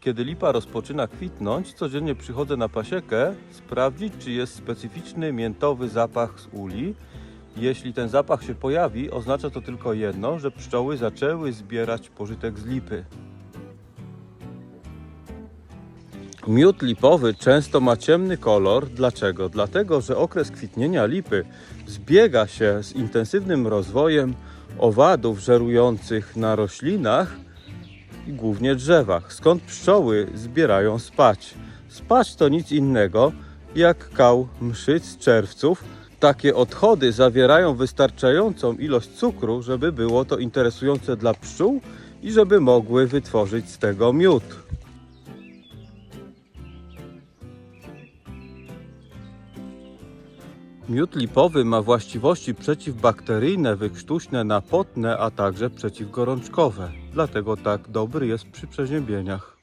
Kiedy lipa rozpoczyna kwitnąć, codziennie przychodzę na pasiekę sprawdzić, czy jest specyficzny miętowy zapach z uli. Jeśli ten zapach się pojawi, oznacza to tylko jedno, że pszczoły zaczęły zbierać pożytek z lipy. Miód lipowy często ma ciemny kolor. Dlaczego? Dlatego, że okres kwitnienia lipy zbiega się z intensywnym rozwojem owadów żerujących na roślinach i głównie drzewach, skąd pszczoły zbierają spać. Spać to nic innego jak kał mszyc czerwców. Takie odchody zawierają wystarczającą ilość cukru, żeby było to interesujące dla pszczół i żeby mogły wytworzyć z tego miód. Miód lipowy ma właściwości przeciwbakteryjne, wykrztuśne, napotne, a także przeciwgorączkowe. Dlatego tak dobry jest przy przeziębieniach.